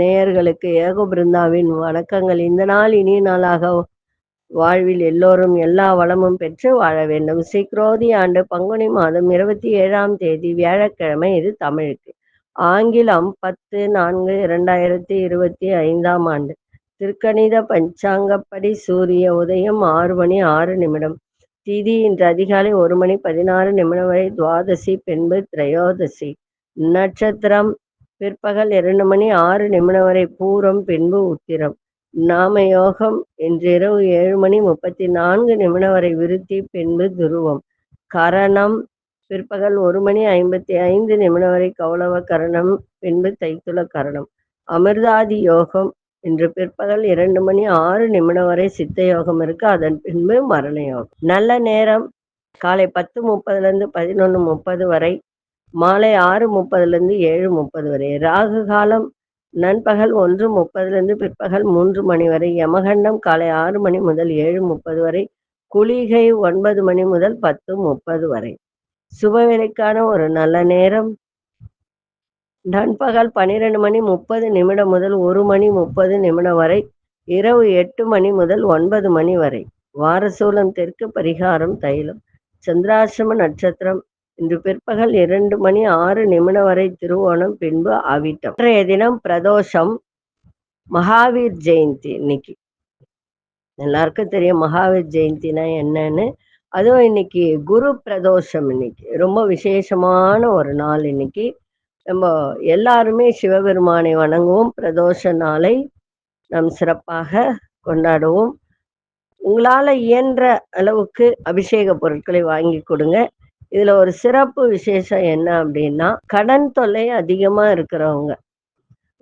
நேயர்களுக்கு ஏக பிருந்தாவின் வணக்கங்கள். இந்த நாள் இனிய நாளாக வாழ்வில் எல்லோரும் எல்லா வளமும் பெற்று வாழ வேண்டும். சிக்ரோதி ஆண்டு பங்குனி மாதம் இருபத்தி ஏழாம் தேதி வியாழக்கிழமை இது தமிழுக்கு. ஆங்கிலம் பத்து நான்கு இரண்டாயிரத்தி இருபத்தி ஐந்தாம் ஆண்டு. திருக்கணித பஞ்சாங்கப்படி சூரிய உதயம் ஆறு மணி ஆறு நிமிடம். திதி இன்று அதிகாலை ஒரு மணி பதினாறு நிமிடம் வரை துவாதசி பின்பு திரையோதசி. நட்சத்திரம் பிற்பகல் இரண்டு மணி ஆறு நிமிடம் வரை பூரம் பின்பு உத்திரம். நாம யோகம் இன்றிரவு ஏழு மணி முப்பத்தி நான்கு நிமிடம் வரை விருத்தி பின்பு துருவம். கரணம் பிற்பகல் ஒரு மணி ஐம்பத்தி ஐந்து நிமிடம் வரை கௌளவ கரணம் பின்பு தைத்துள கரணம். அமிர்தாதி யோகம் இன்று பிற்பகல் இரண்டு மணி ஆறு நிமிடம் வரை சித்த யோகம் இருக்கு. அதன் பின்பு மரண யோகம் நல்ல நேரம். காலை பத்து முப்பதுலேருந்து பதினொன்று முப்பது வரை. மாலை ஆறு முப்பதுலேருந்து ஏழு முப்பது வரை. ராகு காலம் நண்பகல் ஒன்று முப்பதுலேருந்து பிற்பகல் மூன்று மணி வரை. யமகண்டம் காலை ஆறு மணி முதல் ஏழு முப்பது வரை. குளிகை ஒன்பது மணி முதல் பத்து முப்பது வரை. சுபவேளைக்கான ஒரு நல்ல நேரம். நண்பகல் பன்னிரெண்டு மணி முப்பது நிமிடம் முதல் ஒரு மணி முப்பது நிமிடம் வரை இரவு எட்டு மணி முதல் ஒன்பது மணி வரை. வாரசூலம் தெற்கு பரிகாரம் தைலம். சந்திராசிரம நட்சத்திரம். இன்று பிற்பகல் இரண்டு மணி ஆறு நிமிடம் வரை திருவோணம் பின்பு அவிட்டம். இன்றைய தினம் பிரதோஷம். மகாவீர் ஜெயந்தி இன்னைக்கு. எல்லாருக்கும் தெரியும் மகாவீர் ஜெயந்தினா என்னன்னு. அதுவும் இன்னைக்கு குரு பிரதோஷம் இன்னைக்கு. ரொம்ப விசேஷமான ஒரு நாள் இன்னைக்கு. நம்ம எல்லாருமே சிவபெருமானை வணங்குவோம். பிரதோஷ நாளை நாம் சிறப்பாக கொண்டாடுவோம். உங்களால் இயன்ற அளவுக்கு அபிஷேக பொருட்களை வாங்கி கொடுங்க. இதுல ஒரு சிறப்பு விசேஷம் என்ன அப்படின்னா கடன் தொல்லை அதிகமா இருக்கிறவங்க.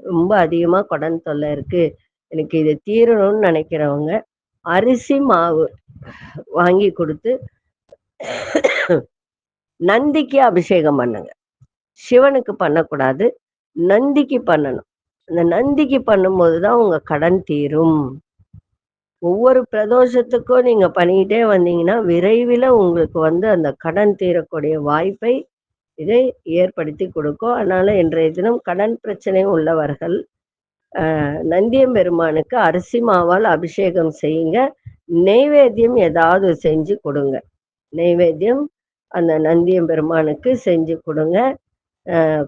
ரொம்ப அதிகமா கடன் தொல்லை இருக்கு. எனக்கு இது தீரணும்னு நினைக்கிறவங்க அரிசி மாவு வாங்கி கொடுத்து நந்திக்கு அபிஷேகம் பண்ணுங்க. சிவனுக்கு பண்ணக்கூடாது நந்திக்கு பண்ணணும். அந்த நந்திக்கு பண்ணும்போது தான் உங்க கடன் தீரும். ஒவ்வொரு பிரதோஷத்துக்கும் நீங்க பண்ணிக்கிட்டே வந்தீங்கன்னா விரைவில் உங்களுக்கு வந்து அந்த கடன் தீரக்கூடிய வாய்ப்பை இதை ஏற்படுத்தி கொடுக்கும். அதனால இன்றைய தினம் கடன் பிரச்சனை உள்ளவர்கள் நந்தியம்பெருமானுக்கு நந்தியம் பெருமானுக்கு அரிசி மாவால் அபிஷேகம் செய்யுங்க. நெய்வேத்தியம் ஏதாவது செஞ்சு கொடுங்க. நெய்வேத்தியம் அந்த நந்தியம் பெருமானுக்கு செஞ்சு கொடுங்க.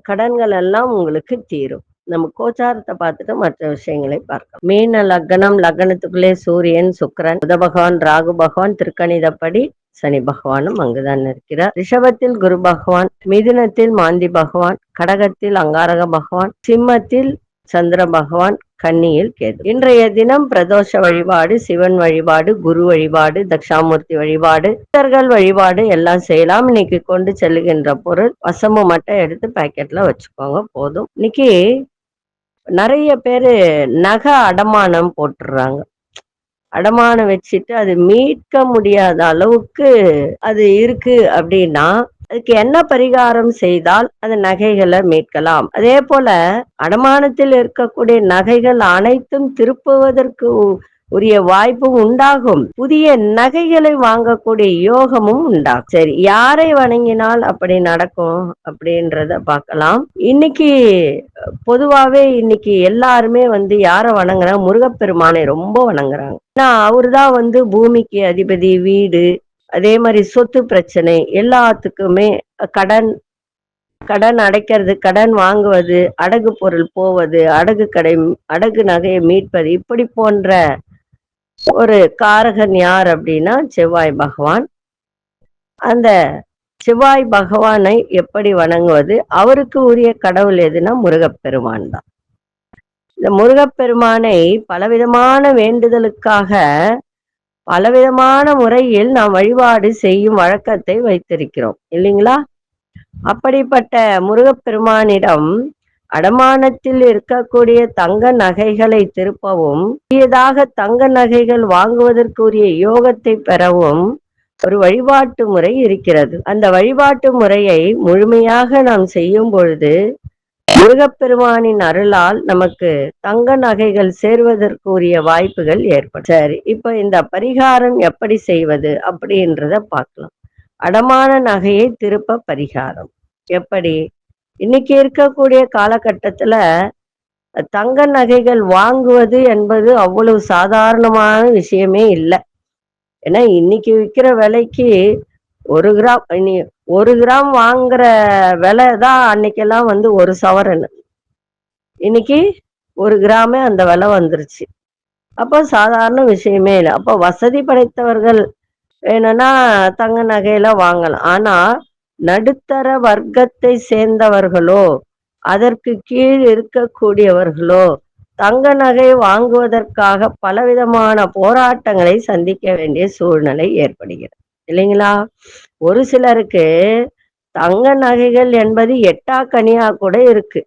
கடன்கள் எல்லாம் உங்களுக்கு தீரும். நம்ம கோச்சாரத்தை பார்த்துட்டு மற்ற விஷயங்களை பார்க்கலாம். மீன லக்னம் லக்னத்துக்குள்ளே சூரியன் சுக்கரன் புத பகவான் ராகு பகவான் திருக்கணிதப்படி சனி பகவானும் அங்குதான் இருக்கிறார் ரிஷபத்தில் குரு பகவான் மிதுனத்தில் மாந்தி பகவான் கடகத்தில் அங்காரக பகவான் சிம்மத்தில் சந்திர பகவான் கன்னியில் கேது. இன்றைய தினம் பிரதோஷ வழிபாடு சிவன் வழிபாடு குரு வழிபாடு தக்ஷாமூர்த்தி வழிபாடு சித்தர்கள் வழிபாடு எல்லாம் செய்யலாம். இன்னைக்கு கொண்டு செல்லுகின்ற பொருள் வசம்பு மட்டும் எடுத்து பாக்கெட்ல வச்சுக்கோங்க போதும். இன்னைக்கு நிறைய பேரு நகை அடமானம் போட்டுடுறாங்க அடமானம் வச்சுட்டு அது மீட்க முடியாத அளவுக்கு அது இருக்கு அப்படின்னா அதுக்கு என்ன பரிகாரம் செய்தால் அந்த நகைகளை மீட்கலாம்? அதே போல அடமானத்தில் இருக்கக்கூடிய நகைகள் அனைத்தும் திருப்புவதற்கு உரிய வாய்ப்பும் உண்டாகும். புதிய நகைகளை வாங்கக்கூடிய யோகமும் உண்டாகும். சரி யாரை வணங்கினால் அப்படி நடக்கும் அப்படின்றத பார்க்கலாம். இன்னைக்கு பொதுவாவே இன்னைக்கு எல்லாருமே வந்து யாரை வணங்குறாங்க? முருகப்பெருமானை ரொம்ப வணங்குறாங்க. ஏன்னா அவர்தான் வந்து பூமிக்கு அதிபதி வீடு அதே மாதிரி சொத்து பிரச்சனை எல்லாத்துக்குமே கடன் கடன் அடைக்கிறது கடன் வாங்குவது அடகு பொருள் போவது அடகு கடை அடகு நகையை மீட்பது இப்படி போன்ற ஒரு காரகன் யார் அப்படின்னா செவ்வாய் பகவான். அந்த செவ்வாய் பகவானை எப்படி வணங்குவது? அவருக்கு உரிய கடவுள் எதுனா முருகப்பெருமான் தான். இந்த முருகப்பெருமானை பலவிதமான வேண்டுதலுக்காக பலவிதமான முறையில் நாம் வழிபாடு செய்யும் வழக்கத்தை வைத்திருக்கிறோம். இல்லைங்களா? அப்படிப்பட்ட முருகப்பெருமானிடம் அடமானத்தில் இருக்கக்கூடிய தங்க நகைகளை திருப்பவும் புதியதாக தங்க நகைகள் வாங்குவதற்குரிய யோகத்தை பெறவும் ஒரு வழிபாட்டு முறை இருக்கிறது. அந்த வழிபாட்டு முறையை முழுமையாக நாம் செய்யும் பொழுது முருகப்பெருமானின் அருளால் நமக்கு தங்க நகைகள் சேர்வதற்குரிய வாய்ப்புகள் ஏற்படும். சரி இப்ப இந்த பரிகாரம் எப்படி செய்வது அப்படின்றத பார்க்கலாம். அடமான நகையை திருப்ப பரிகாரம். எப்படி? இன்னைக்கு இருக்கக்கூடிய காலகட்டத்துல தங்க நகைகள் வாங்குவது என்பது அவ்வளவு சாதாரணமான விஷயமே இல்லை. ஏன்னா இன்னைக்கு விற்கிற விலைக்கு ஒரு கிராம் இனி ஒரு கிராம் வாங்குற விலை தான் அன்னைக்கெல்லாம் வந்து ஒரு சவரன். இன்னைக்கு ஒரு கிராமே அந்த விலை வந்துருச்சு. அப்போ சாதாரண விஷயமே இல்லை. அப்போ வசதி படைத்தவர்கள் வேணும்னா தங்க நகையில வாங்கலாம். ஆனா நடுத்தர வர்க்கத்தை சேர்ந்தவர்களோ அதற்கு கீழ் இருக்கக்கூடியவர்களோ தங்க நகை வாங்குவதற்காக பலவிதமான போராட்டங்களை சந்திக்க வேண்டிய சூழ்நிலை ஏற்படுகிறது. இல்லைங்களா? ஒரு சிலருக்கு தங்க நகைகள் என்பது எட்டா கனியா கூட இருக்கு.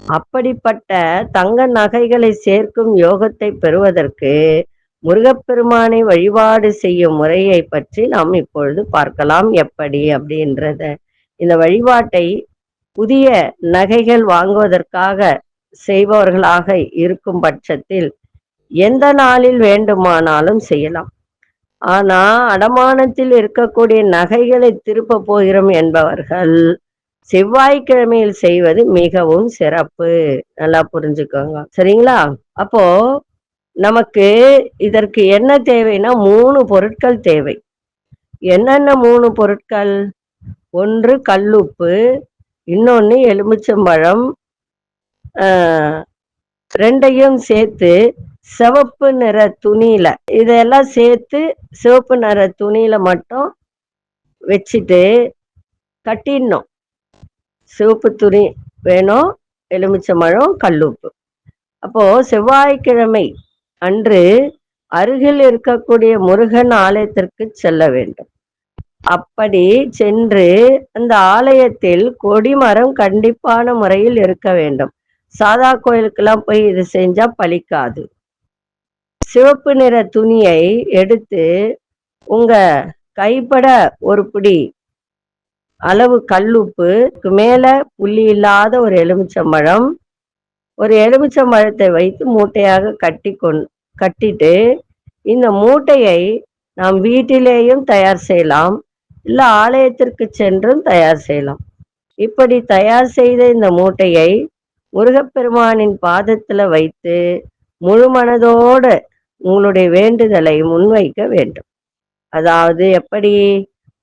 அப்படிப்பட்ட தங்க நகைகளை சேர்க்கும் யோகத்தை பெறுவதற்கு முருகப்பெருமானை வழிபாடு செய்யும் முறையை பற்றி நாம் இப்பொழுது பார்க்கலாம். எப்படி அப்படின்றத. இந்த வழிபாட்டை புதிய நகைகள் வாங்குவதற்காக செய்பவர்களாக இருக்கும் பட்சத்தில் எந்த நாளில் வேண்டுமானாலும் செய்யலாம். ஆனா அடமானத்தில் இருக்கக்கூடிய நகைகளை திருப்ப போகிறோம் என்பவர்கள் செவ்வாய்க்கிழமையில் செய்வது மிகவும் சிறப்பு. நல்லா புரிஞ்சுக்கோங்க. சரிங்களா? அப்போ நமக்கு இதற்கு என்ன தேவைன்னா மூணு பொருட்கள் தேவை. என்னென்ன மூணு பொருட்கள்? ஒன்று கல்லுப்பு இன்னொன்று எலுமிச்சம்பழம் ரெண்டையும் சேர்த்து சிவப்பு நிற துணியில இதெல்லாம் சேர்த்து சிவப்பு நிற துணியில மட்டும் வச்சுட்டு கட்டிடணும். சிவப்பு துணி வேணும் எலுமிச்சம்பழம் கல்லுப்பு. அப்போ செவ்வாய்க்கிழமை அன்று அருகில் இருக்கக்கூடிய முருகன் ஆலயத்திற்கு செல்ல வேண்டும். அப்படி சென்று அந்த ஆலயத்தில் கொடிமரம் கண்டிப்பான முறையில் இருக்க வேண்டும். சாதா கோயிலுக்கெல்லாம் போய் இது செஞ்சா பலிக்காது. சிவப்பு நிற துணியை எடுத்து உங்க கைப்பட ஒரு பிடி அளவு கல்லுப்பு மேல புள்ளி இல்லாத ஒரு எலுமிச்சம்பழம் ஒரு எலுமிச்சம்பழத்தை வைத்து மூட்டையாக கட்டி கொண் கட்டிட்டு இந்த மூட்டையை நாம் வீட்டிலேயும் தயார் செய்யலாம் இல்லை ஆலயத்திற்கு சென்றும் தயார் செய்யலாம். இப்படி தயார் செய்த இந்த மூட்டையை முருகப்பெருமானின் பாதத்துல வைத்து முழு மனதோடு உங்களுடைய வேண்டுதலை முன்வைக்க வேண்டும். அதாவது எப்படி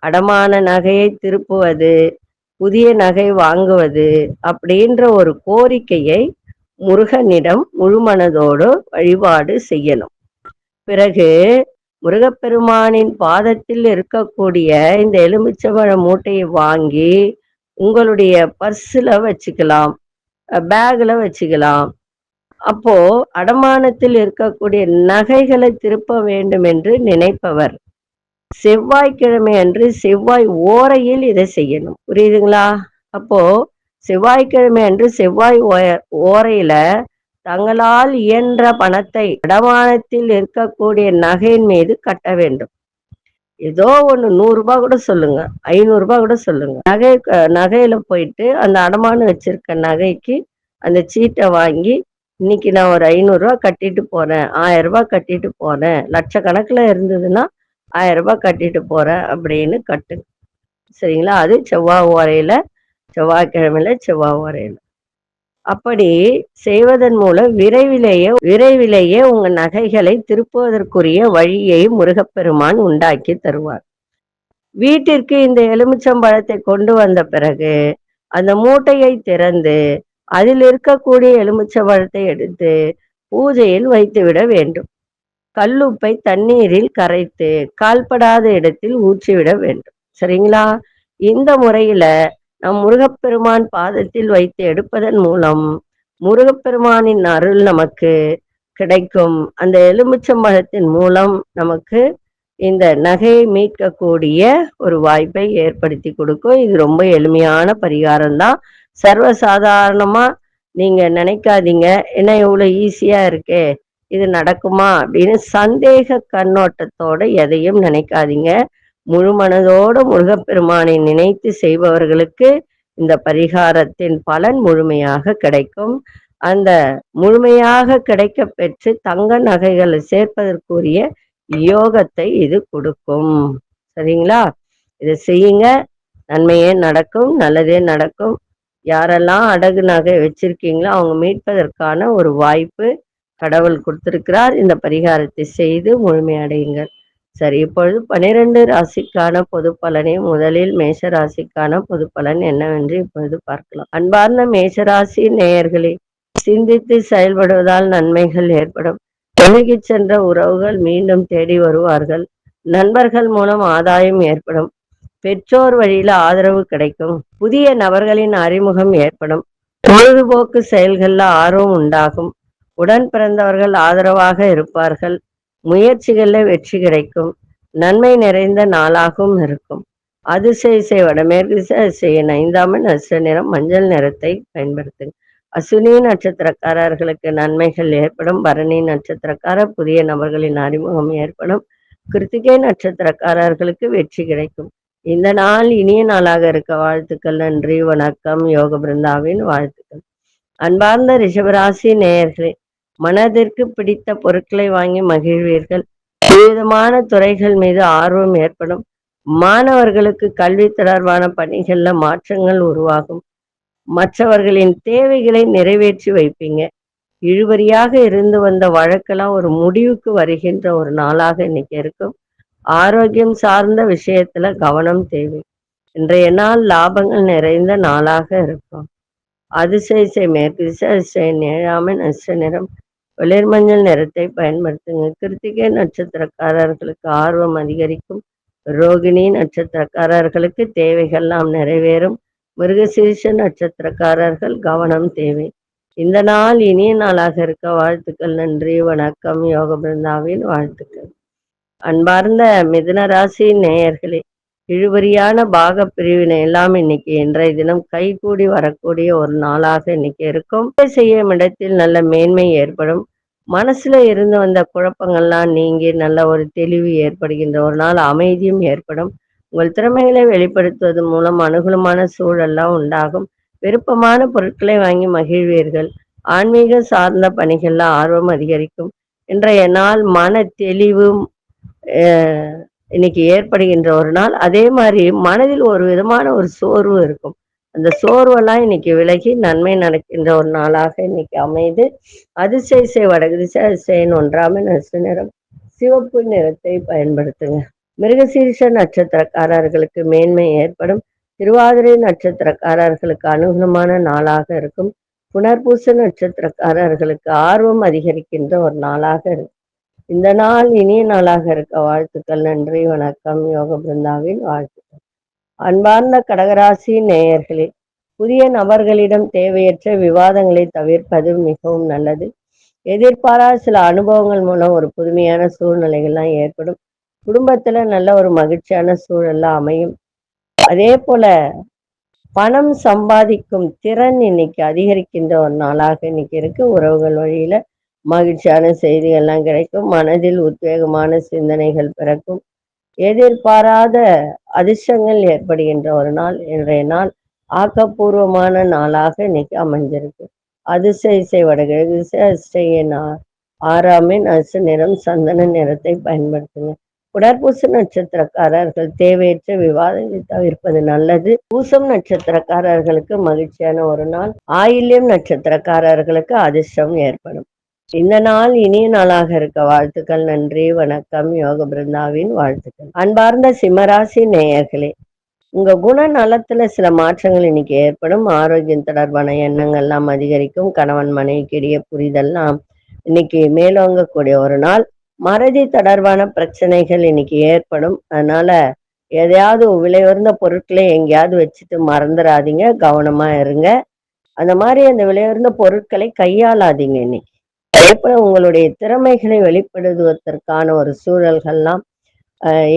அடமான நகையை திருப்புவது புதிய நகை வாங்குவது அப்படின்ற ஒரு கோரிக்கையை முருகனிடம் முழுமனதோடு வழிபாடு செய்யணும். பிறகு முருகப்பெருமானின் பாதத்தில் இருக்கக்கூடிய இந்த எலுமிச்சம்பழ மூட்டையை வாங்கி உங்களுடைய பர்ஸில் வச்சுக்கலாம் பேக்கில் வச்சுக்கலாம். அப்போ அடமானத்தில் இருக்கக்கூடிய நகைகளை திருப்ப வேண்டும் என்று நினைப்பவர். செவ்வாய்க்கிழமை அன்று செவ்வாய் ஓரையில் இதை செய்யணும். புரியுதுங்களா? அப்போ செவ்வாய்க்கிழமை அன்று செவ்வாய் ஓரையில தங்களால் இயன்ற பணத்தை அடமானத்தில் இருக்கக்கூடிய நகையின் மீது கட்ட வேண்டும். ஏதோ ஒன்று நூறுரூபா கூட சொல்லுங்க. ஐநூறுரூபா கூட சொல்லுங்க. நகை நகையில போயிட்டு அந்த அடமானம் வச்சிருக்க நகைக்கு அந்த சீட்டை வாங்கி இன்னைக்கு நான் ஒரு ஐநூறுரூவா கட்டிட்டு போறேன். ஆயிரம் ரூபாய் கட்டிட்டு போறேன். லட்சக்கணக்கில் இருந்ததுன்னா ஆயிரம் ரூபாய் கட்டிட்டு போறேன் அப்படின்னு கட்டுங்க. சரிங்களா? அது செவ்வாய் ஓரையில செவ்வாய்க்கிழமையில செவ்வாய் ஓரையில. அப்படி செய்வதன் மூலம் விரைவிலேயே விரைவிலேயே உங்க நகைகளை திருப்புவதற்குரிய வழியை முருகப்பெருமான் உண்டாக்கி தருவார். வீட்டிற்கு இந்த எலுமிச்சம்பழத்தை கொண்டு வந்த பிறகு அந்த மூட்டையை திறந்து அதில் இருக்கக்கூடிய எலுமிச்சம்பழத்தை எடுத்து பூஜையில் வைத்துவிட வேண்டும். கல்லுப்பை தண்ணீரில் கரைத்து கால்படாத இடத்தில் ஊற்றிவிட வேண்டும். சரிங்களா? இந்த முறையில நம் முருகப்பெருமான் பாதத்தில் வைத்து எடுப்பதன் மூலம் முருகப்பெருமானின் அருள் நமக்கு கிடைக்கும். அந்த எலுமிச்சம்பழத்தின் மூலம் நமக்கு இந்த நகையை மீட்கக்கூடிய ஒரு வாய்ப்பை ஏற்படுத்தி கொடுக்கும். இது ரொம்ப எளிமையான பரிகாரம் தான் சர்வசாதாரணமா நீங்க நினைக்காதீங்க. என்ன இவ்வளவு ஈஸியா இருக்கே. இது நடக்குமா? அப்படின்னு சந்தேக கண்ணோட்டத்தோட எதையும் நினைக்காதீங்க. முழு மனதோடு முருகப்பெருமானை நினைத்து செய்பவர்களுக்கு இந்த பரிகாரத்தின் பலன் முழுமையாக கிடைக்கும். அந்த முழுமையாக கிடைக்க பெற்று தங்க நகைகளை சேர்ப்பதற்குரிய யோகத்தை இது கொடுக்கும். சரிங்களா? இதை செய்யுங்க. நன்மையே நடக்கும் நல்லதே நடக்கும். யாரெல்லாம் அடகு நகை வச்சிருக்கீங்களோ அவங்க மீட்பதற்கான ஒரு வாய்ப்பு கடவுள் கொடுத்திருக்கிறார். இந்த பரிகாரத்தை செய்து முழுமையடையுங்கள் சரி இப்பொழுது பனிரெண்டு ராசிக்கான பொது பலனை முதலில் மேஷ ராசிக்கான பொது பலன் என்னவென்று இப்பொழுது பார்க்கலாம். அன்பார்ந்த மேஷராசி நேயர்களே சிந்தித்து செயல்படுவதால் நன்மைகள் ஏற்படும். விலகிச் சென்ற உறவுகள் மீண்டும் தேடி வருவார்கள். நண்பர்கள் மூலம் ஆதாயம் ஏற்படும். பெற்றோர் வழியில ஆதரவு கிடைக்கும். புதிய நபர்களின் அறிமுகம் ஏற்படும். பொழுதுபோக்கு செயல்கள்ல ஆர்வம் உண்டாகும். உடன் பிறந்தவர்கள் ஆதரவாக இருப்பார்கள். முயற்சிகளில் வெற்றி கிடைக்கும். நன்மை நிறைந்த நாளாகவும் இருக்கும். அதிசய இசை வடமேற்கு செய்ய ஐந்தாமன் அசு நிறம் மஞ்சள் நிறத்தை பயன்படுத்துங்க. அசுனி நட்சத்திரக்காரர்களுக்கு நன்மைகள் ஏற்படும். பரணி நட்சத்திரக்காரர் புதிய நபர்களின் அறிமுகம் ஏற்படும். கிருத்திகை நட்சத்திரக்காரர்களுக்கு வெற்றி கிடைக்கும். இந்த நாள் இனிய நாளாக இருக்க வாழ்த்துக்கள் நன்றி வணக்கம் யோக பிருந்தாவின் வாழ்த்துக்கள். அன்பார்ந்த ரிஷபராசி நேயர்களே மனதிற்கு பிடித்த பொருட்களை வாங்கி மகிழ்வீர்கள். விதமான துறைகள் மீது ஆர்வம் ஏற்படும். மாணவர்களுக்கு கல்வி தொடர்பான பணிகள்ல மாற்றங்கள் உருவாகும். மற்றவர்களின் தேவைகளை நிறைவேற்றி வைப்பீங்க. இழுவரியாக இருந்து வந்த வழக்கெல்லாம் ஒரு முடிவுக்கு வருகின்ற ஒரு நாளாக இன்னைக்கு இருக்கும். ஆரோக்கியம் சார்ந்த விஷயத்துல கவனம் தேவை. இன்றைய நாள் லாபங்கள் நிறைந்த நாளாக இருக்கும். அதிசய மேற்கு திசை ஏழாமை நஷ்ட நிறம். வெளிர் மஞ்சள் நிறத்தை பயன்படுத்துங்க கிருத்திகை நட்சத்திரக்காரர்களுக்கு ஆர்வம் அதிகரிக்கும். ரோகிணி நட்சத்திரக்காரர்களுக்கு தேவைகள்லாம் நிறைவேறும். மிருகசீர்ஷ நட்சத்திரக்காரர்கள் கவனம் தேவை. இந்த நாள் இனிய நாளாக இருக்க. வாழ்த்துக்கள் நன்றி வணக்கம். யோக பிருந்தாவின் வாழ்த்துக்கள். அன்பார்ந்த மிதுன ராசி நேயர்களே இழுபறியான பாக பிரிவினை எல்லாம் இன்னைக்கு இன்றைய தினம் கைகூடி வரக்கூடிய ஒரு நாளாக இன்னைக்கு இருக்கும். செய்யும் இடத்தில் நல்ல மேன்மை ஏற்படும். மனசுல இருந்து வந்த குழப்பங்கள்லாம் நீங்கி நல்ல ஒரு தெளிவு ஏற்படுகின்ற ஒரு நாள் அமைதியும் ஏற்படும். உங்கள் திறமைகளை வெளிப்படுத்துவது மூலம் அனுகூலமான சூழல்லாம் உண்டாகும். விருப்பமான பொருட்களை வாங்கி மகிழ்வீர்கள். ஆன்மீக சார்ந்த பணிகள்ல ஆர்வம் அதிகரிக்கும். இன்றைய நாள் மன தெளிவும் இன்னைக்கு ஏற்படுகின்ற ஒரு நாள். அதே மாதிரி மனதில் ஒரு விதமான ஒரு சோர்வு இருக்கும். அந்த சோர்வெல்லாம் இன்னைக்கு விலகி நன்மை நடக்கின்ற ஒரு நாளாக இன்னைக்கு அமைது. அதிசய வடகுதிசை அதிசயன் ஒன்றாம நசு நிறம். சிவப்பு நிறத்தை பயன்படுத்துங்க. மிருகசீரிஷ நட்சத்திரக்காரர்களுக்கு மேன்மை ஏற்படும். திருவாதிரை நட்சத்திரக்காரர்களுக்கு அனுகூலமான நாளாக இருக்கும். புனர்பூச நட்சத்திரக்காரர்களுக்கு ஆர்வம் அதிகரிக்கின்ற ஒரு நாளாக இருக்கும். இந்த நாள் இனிய நாளாக இருக்க வாழ்த்துக்கள் நன்றி வணக்கம். யோக பிருந்தாவின் வாழ்த்துக்கள். அன்பார்ந்த கடகராசி நேயர்களே புதிய நபர்களிடம் தேவையற்ற விவாதங்களை தவிர்ப்பது மிகவும் நல்லது. எதிர்பாராத சில அனுபவங்கள் மூலம் ஒரு புதுமையான சூழ்நிலைகள்லாம் ஏற்படும். குடும்பத்துல நல்ல ஒரு மகிழ்ச்சியான சூழல்லாம் அமையும். அதே போல பணம் சம்பாதிக்கும் திறன் இன்னைக்கு அதிகரிக்கின்ற ஒரு நாளாக இன்னைக்கு இருக்கு. உறவுகள் வழியில மகிழ்ச்சியான செய்திகள்லாம் கிடைக்கும். மனதில் உத்வேகமான சிந்தனைகள் பிறக்கும். எதிர்பாராத அதிர்ஷ்டங்கள் ஏற்படுகின்ற ஒரு நாள் இன்றைய நாள் ஆக்கப்பூர்வமான நாளாக இன்னைக்கு அமைஞ்சிருக்கு. அதிர்ஷ்ட இசை வடகிழக்கு அதிசய ஆறாமின் அசு நிறம் சந்தன நிறத்தை பயன்படுத்துங்க. உடற்பூச நட்சத்திரக்காரர்கள் தேவையற்ற விவாதத்தை தவிர்ப்பது நல்லது. பூசம் நட்சத்திரக்காரர்களுக்கு மகிழ்ச்சியான ஒரு நாள். ஆயில்யம் நட்சத்திரக்காரர்களுக்கு அதிர்ஷ்டம் ஏற்படும். இந்த நாள் இனிய நாளாக இருக்க வாழ்த்துக்கள் நன்றி வணக்கம் யோக பிருந்தாவின் வாழ்த்துக்கள். அன்பார்ந்த சிம்மராசி நேயர்களே உங்க குண நலத்துல சில மாற்றங்கள் இன்னைக்கு ஏற்படும். ஆரோக்கியம் தொடர்பான எண்ணங்கள்லாம் அதிகரிக்கும். கணவன் மனைவிக்கிடையே புரிதல்லாம் இன்னைக்கு மேலோங்கக்கூடிய ஒரு நாள். மறதி தொடர்பான பிரச்சனைகள் இன்னைக்கு ஏற்படும். அதனால எதையாவது விலை உயர்ந்த பொருட்களை எங்கேயாவது வச்சுட்டு மறந்துடாதீங்க கவனமா இருங்க. அந்த மாதிரி அந்த விலையுயர்ந்த பொருட்களை கையாளாதீங்க இன்னைக்கு. அதே போல உங்களுடைய திறமைகளை வெளிப்படுத்துவதற்கான ஒரு சூழல்கள்லாம்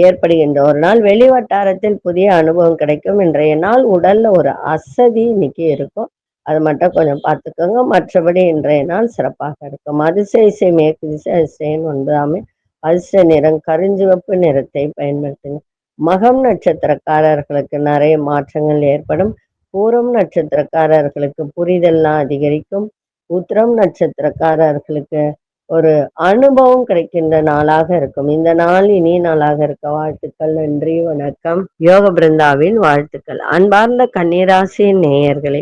ஏற்படுகின்ற ஒரு நாள் வெளி வட்டாரத்தில் புதிய அனுபவம் கிடைக்கும். இன்றைய நாள் உடல்ல ஒரு அசதி இன்னைக்கு இருக்கும். அது மட்டும் கொஞ்சம் பார்த்துக்கோங்க. மற்றபடி இன்றைய நாள் சிறப்பாக இருக்கும். அதிசய இசை மேற்கு திசை அதிசயம் ஒன்பதாமே. அதிர்ஷ்ட நிறம் கருஞ்சிவப்பு நிறத்தை பயன்படுத்துங்க. மகம் நட்சத்திரக்காரர்களுக்கு நிறைய மாற்றங்கள் ஏற்படும். பூரம் நட்சத்திரக்காரர்களுக்கு புரிதல்லாம் அதிகரிக்கும். உத்திரம் நட்சத்திரக்காரர்களுக்கு ஒரு அனுபவம் கிடைக்கின்ற நாளாக இருக்கும். இந்த நாள் இனிய நாளாக இருக்க. வாழ்த்துக்கள் நன்றி வணக்கம். யோக பிருந்தாவின் வாழ்த்துக்கள். அன்பார்ந்த கன்னிராசி நேயர்களே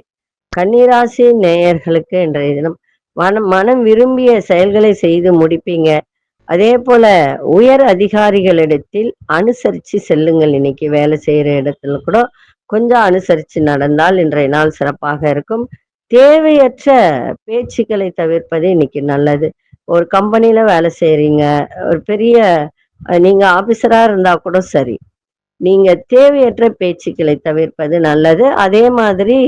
கன்னிராசி நேயர்களுக்கு இன்றைய தினம் மனம் மனம் விரும்பிய செயல்களை செய்து முடிப்பீங்க. அதே போல உயர் அதிகாரிகளிடத்தில் அனுசரித்து செல்லுங்கள். இன்னைக்கு வேலை செய்யற இடத்துல கூட கொஞ்சம் அனுசரித்து நடந்தால் இன்றைய நாள் சிறப்பாக இருக்கும். தேவையற்ற பேச்சுக்களை தவிர்ப்பது இன்னைக்கு நல்லது. ஒரு கம்பெனில வேலை செய்றீங்க ஒரு பெரிய நீங்க ஆபீசரா இருந்தா கூட சரி. நீங்க தேவையற்ற பேச்சுக்களை தவிர்ப்பது நல்லது. அதே மாதிரி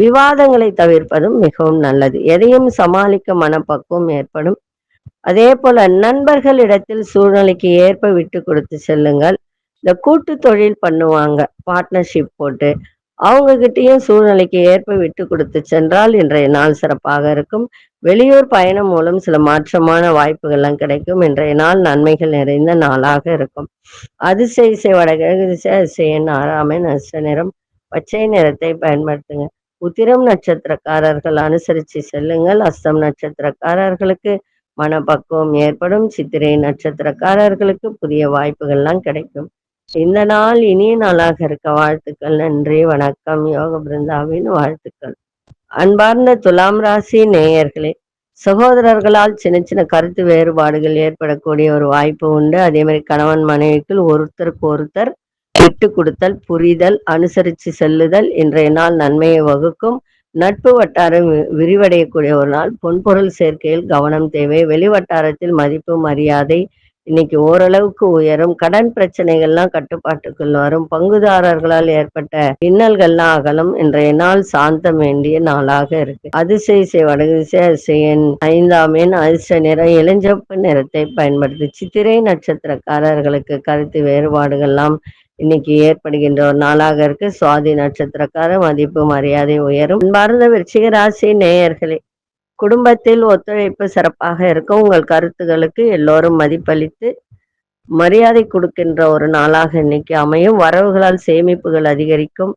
விவாதங்களை தவிர்ப்பதும் மிகவும் நல்லது. எதையும் சமாளிக்க மனப்பக்குவம் ஏற்படும். அதே போல நண்பர்களிடத்தில் சூழ்நிலைக்கு ஏற்ப விட்டு கொடுத்து செல்லுங்கள். இந்த கூட்டு தொழில் பண்ணுவாங்க. பார்ட்னர்ஷிப் போட்டு அவங்க கிட்டயும் சூழ்நிலைக்கு ஏற்ப விட்டு கொடுத்து சென்றால் இன்றைய நாள் சிறப்பாக இருக்கும். வெளியூர் பயணம் மூலம் சில மாற்றமான வாய்ப்புகள்லாம் கிடைக்கும். இன்றைய நாள் நன்மைகள் நிறைந்த நாளாக இருக்கும். அதிசய இசை வடகிழக்கு திசை அதிசயன் ஆறாமை நஷ்ட நிறம். பச்சை நிறத்தை பயன்படுத்துங்க. உத்திரம் நட்சத்திரக்காரர்கள் அனுசரித்து செல்லுங்கள். அஸ்தம் நட்சத்திரக்காரர்களுக்கு மனப்பக்குவம் ஏற்படும். சித்திரை நட்சத்திரக்காரர்களுக்கு புதிய வாய்ப்புகள்லாம் கிடைக்கும். இந்த நாள் இனிய நாளாக இருக்க வாழ்த்துக்கள் நன்றி வணக்கம் யோக பிருந்தாவின் வாழ்த்துக்கள். அன்பார்ந்த துலாம் ராசி நேயர்களே சகோதரர்களால் சின்ன சின்ன கருத்து வேறுபாடுகள் ஏற்படக்கூடிய ஒரு வாய்ப்பு உண்டு. அதே மாதிரி கணவன் மனைவிக்குள் ஒருத்தருக்கு ஒருத்தர் விட்டு கொடுத்தல் புரிதல் அனுசரித்து செல்லுதல் இன்றைய நாள் நன்மையை வகுக்கும். நட்பு வட்டாரம் விரிவடையக்கூடிய ஒரு நாள். பொன்பொருள் சேர்க்கையில் கவனம் தேவை. வெளி வட்டாரத்தில் மதிப்பு மரியாதை இன்னைக்கு ஓரளவுக்கு உயரும். கடன் பிரச்சனைகள்லாம் கட்டுப்பாட்டுக்குள் வரும். பங்குதாரர்களால் ஏற்பட்ட இன்னல்கள்லாம் அகலும். இன்றைய நாள் சாந்தம் வேண்டிய நாளாக இருக்கு. அதிசய இசை வடதிசை அதிசயன் ஐந்தாம் எண் அதிர்ஷ்ட நிறம் இளஞ்சப்பு நிறத்தை பயன்படுத்தி சித்திரை நட்சத்திரக்காரர்களுக்கு கருத்து வேறுபாடுகள்லாம் இன்னைக்கு ஏற்படுகின்ற ஒரு நாளாக இருக்கு. சுவாதி நட்சத்திரக்கார மதிப்பு மரியாதை உயரும். பாரத விருச்சிக ராசி நேயர்களே குடும்பத்தில் ஒத்துழைப்பு சிறப்பாக இருக்கும் உங்கள் கருத்துகளுக்கு எல்லோரும் மதிப்பளித்து மரியாதை கொடுக்கின்ற ஒரு நாளாக இன்னைக்கு அமையும். வரவுகளால் சேமிப்புகள் அதிகரிக்கும்.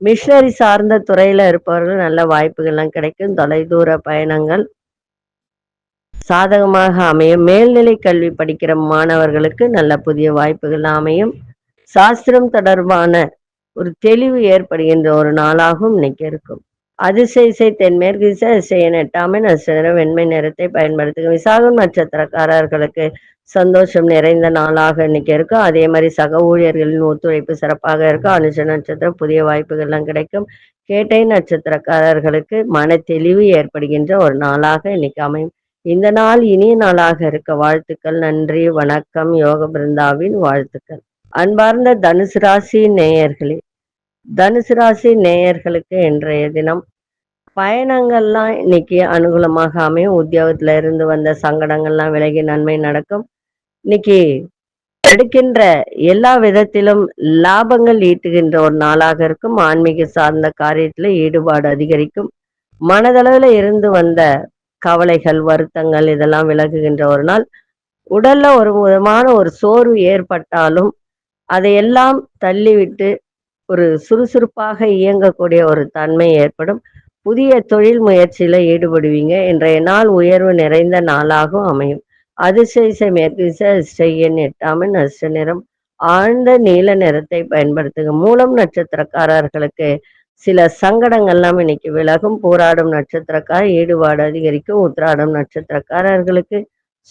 மிஷனரி சார்ந்த துறையில இருப்பவர்கள் நல்ல வாய்ப்புகள்லாம் கிடைக்கும். தொலைதூர பயணங்கள் சாதகமாக அமையும். மேல்நிலை கல்வி படிக்கிற மாணவர்களுக்கு நல்ல புதிய வாய்ப்புகள் அமையும். சாஸ்திரம் தொடர்பான ஒரு தெளிவு ஏற்படுகின்ற ஒரு நாளாகவும் இன்னைக்கு இருக்கும். அதிசய இசை தென்மேற்கு திசை அதிசயன் எட்டாமை நட்சத்திர வெண்மை நிறத்தை பயன்படுத்துங்க விசாகம் நட்சத்திரக்காரர்களுக்கு சந்தோஷம் நிறைந்த நாளாக இன்னைக்கு இருக்கும் அதே மாதிரி சக ஊழியர்களின் ஒத்துழைப்பு சிறப்பாக இருக்கும் அனுஷ நட்சத்திரம் புதிய வாய்ப்புகள்லாம் கிடைக்கும். கேட்டை நட்சத்திரக்காரர்களுக்கு மன தெளிவு ஏற்படுகின்ற ஒரு நாளாக இன்னைக்கு அமையும். இந்த நாள் இனிய நாளாக இருக்க. வாழ்த்துக்கள் நன்றி வணக்கம். யோக பிருந்தாவின் வாழ்த்துக்கள். அன்பார்ந்த தனுசு ராசி நேயர்களே தனுசு ராசி நேயர்களுக்கு இன்றைய தினம் பயணங்கள்லாம் இன்னைக்கு அனுகூலமாக அமையும். உத்தியோகத்துல இருந்து வந்த சங்கடங்கள்லாம் விலகி நன்மை நடக்கும். இன்னைக்கு எடுக்கின்ற எல்லா விதத்திலும் லாபங்கள் ஈட்டுகின்ற ஒரு நாளாக இருக்கும். ஆன்மீக சார்ந்த காரியத்துல ஈடுபாடு அதிகரிக்கும். மனதளவுல இருந்து வந்த கவலைகள் வருத்தங்கள் இதெல்லாம் விலகுகின்ற ஒரு நாள். உடல்ல ஒரு விதமான ஒரு சோர்வு ஏற்பட்டாலும் அதையெல்லாம் தள்ளிவிட்டு ஒரு சுறுசுறுப்பாக இயங்கக்கூடிய ஒரு தன்மை ஏற்படும். புதிய தொழில் முயற்சியில ஈடுபடுவீங்க. இன்றைய நாள் உயர்வு நிறைந்த நாளாகவும் அமையும். அதிசய மேற்கு திசை அதிசயன் எட்டாமன் அஷ்ட நிறம். ஆழ்ந்த நீல நிறத்தை பயன்படுத்துங்க. மூலம் நட்சத்திரக்காரர்களுக்கு சில சங்கடங்கள்லாம் இன்னைக்கு விலகும். போராடும் நட்சத்திரக்கார ஈடுபாடு அதிகரிக்கும். உத்திராடம் நட்சத்திரக்காரர்களுக்கு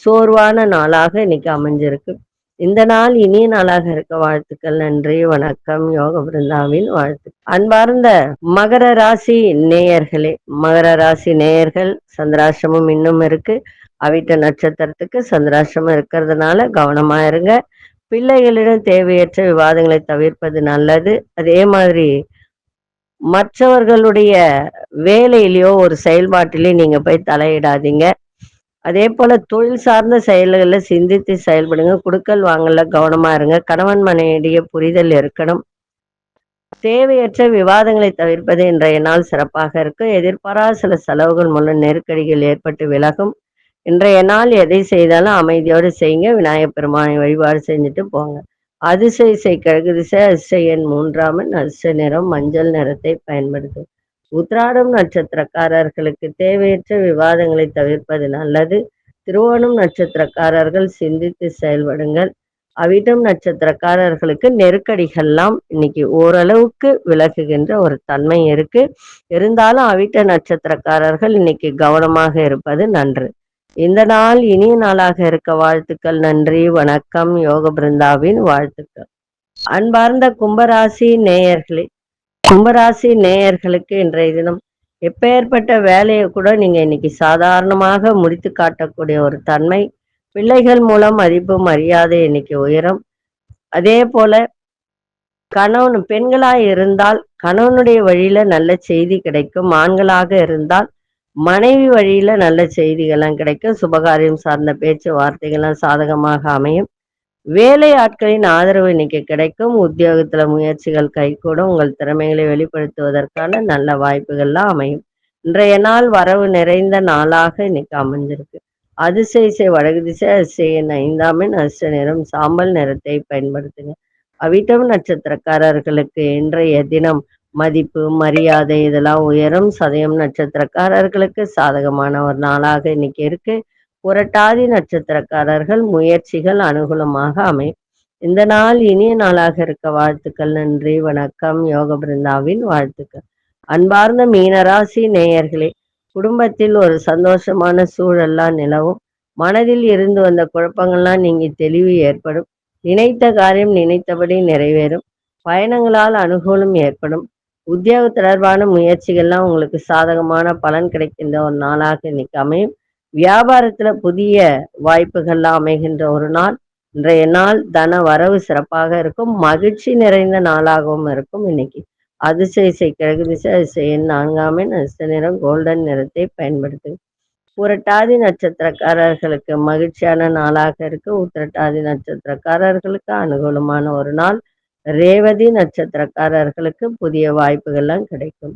சோர்வான நாளாக இன்னைக்கு அமைஞ்சிருக்கு. இந்த நாள் இனிய நாளாக இருக்க வாழ்த்துக்கள் நன்றி வணக்கம் யோக பிருந்தாவின் வாழ்த்து அன்பார்ந்த மகர ராசி நேயர்களே மகர ராசி நேயர்கள் சந்திராசிரமம் இன்னும் இருக்கு. அவிட்ட நட்சத்திரத்துக்கு சந்திராசிரமம் இருக்கிறதுனால கவனமா இருங்க. பிள்ளைகளிடம் தேவையற்ற விவாதங்களை தவிர்ப்பது நல்லது. அதே மாதிரி மற்றவர்களுடைய வேலையிலையோ ஒரு செயல்பாட்டிலேயோ நீங்க போய் தலையிடாதீங்க. அதே போல தொழில் சார்ந்த செயல்களில் சிந்தித்து செயல்படுங்க. குடுக்கல் வாங்கல கவனமா இருங்க. கணவன் மனைவிடைய புரிதல் இருக்கணும். தேவையற்ற விவாதங்களை தவிர்ப்பது இன்றைய நாள் சிறப்பாக இருக்கும். எதிர்பாரா சில செலவுகள் மூலம் நெருக்கடிகள் ஏற்பட்டு விலகும். இன்றைய நாள் எதை செய்தாலும் அமைதியோடு செய்யுங்க. விநாயகப் பெருமானை வழிபாடு செஞ்சுட்டு போங்க. அதிசய இசை கிழக்கு திசை அதிசயன் மூன்றாமன் அதிசய நிறம் மஞ்சள் நிறத்தை பயன்படுத்தும். உத்ராடம் நட்சத்திரக்காரர்களுக்கு தேவையற்ற விவாதங்களை தவிர்ப்பது நல்லது திருவோணம் நட்சத்திரக்காரர்கள் சிந்தித்து செயல்படுங்கள். அவிட்டம் நட்சத்திரக்காரர்களுக்கு நெருக்கடிகள்லாம் இன்னைக்கு ஓரளவுக்கு விலகுகின்ற ஒரு தன்மை இருக்கு. இருந்தாலும் அவிட்ட நட்சத்திரக்காரர்கள் இன்னைக்கு கவனமாக இருப்பது நன்று. இந்த நாள் இனிய நாளாக இருக்க வாழ்த்துக்கள் நன்றி வணக்கம் யோக பிருந்தாவின் வாழ்த்துக்கள். அன்பார்ந்த கும்பராசி நேயர்களே கும்பராசி நேயர்களுக்கு இன்றைய தினம் எப்பேற்பட்ட வேலையை கூட நீங்க இன்னைக்கு சாதாரணமாக முடித்து காட்டக்கூடிய ஒரு தன்மை. பிள்ளைகள் மூலம் மதிப்பு மரியாதை இன்னைக்கு உயரும். அதே போல கணவன் பெண்களாக இருந்தால் கணவனுடைய வழியில நல்ல செய்தி கிடைக்கும். ஆண்களாக இருந்தால் மனைவி வழியில நல்ல செய்திகள்லாம் கிடைக்கும். சுபகாரியம் சார்ந்த பேச்சு வார்த்தைகள்லாம் சாதகமாக அமையும். வேலை ஆட்களின் ஆதரவு இன்னைக்கு கிடைக்கும். உத்தியோகத்துல முயற்சிகள் கைகூடும். உங்கள் திறமைகளை வெளிப்படுத்துவதற்கான நல்ல வாய்ப்புகள்லாம் அமையும். இன்றைய நாள் வரவு நிறைந்த நாளாக இன்னைக்கு அமைஞ்சிருக்கு. அதிசய இசை வடகு திசை அதிசயன் ஐந்தாமின் அஷ்ட நிறம் சாம்பல் நிறத்தை பயன்படுத்துங்க. அவிட்டம் நட்சத்திரக்காரர்களுக்கு இன்றைய தினம் மதிப்பு மரியாதை இதெல்லாம் உயரும். சதயம் நட்சத்திரக்காரர்களுக்கு சாதகமான ஒரு நாளாக இன்னைக்கு இருக்கு. புரட்டாதி நட்சத்திரக்காரர்கள் முயற்சிகள் அனுகூலமாக அமையும். இந்த நாள் இனிய நாளாக இருக்க வாழ்த்துக்கள் நன்றி வணக்கம் யோக பிருந்தாவின் வாழ்த்துக்கள். அன்பார்ந்த மீனராசி நேயர்களே குடும்பத்தில் ஒரு சந்தோஷமான சூழல்லாம் நிலவும். மனதில் இருந்து வந்த குழப்பங்கள்லாம் நீங்கி தெளிவு ஏற்படும். நினைத்த காரியம் நினைத்தபடி நிறைவேறும். பயணங்களால் அனுகூலம் ஏற்படும். உத்தியோக தொடர்பான முயற்சிகள்லாம் உங்களுக்கு சாதகமான பலன் கிடைக்கின்ற ஒரு நாளாக இன்னைக்கு அமையும். வியாபாரத்துல புதிய வாய்ப்புகள்லாம் அமைகின்ற ஒரு நாள். இன்றைய நாள் தன வரவு சிறப்பாக இருக்கும். மகிழ்ச்சி நிறைந்த நாளாகவும் இருக்கும் இன்னைக்கு. அதிசய இசை கிழக்கு திசை அதிசய எண் நான்காம் எண் நிறம் கோல்டன் நிறத்தை பயன்படுத்து. புரட்டாதி நட்சத்திரக்காரர்களுக்கு மகிழ்ச்சியான நாளாக இருக்கு. உத்திரட்டாதி நட்சத்திரக்காரர்களுக்கு அனுகூலமான ஒரு நாள். ரேவதி நட்சத்திரக்காரர்களுக்கு புதிய வாய்ப்புகள்லாம் கிடைக்கும்.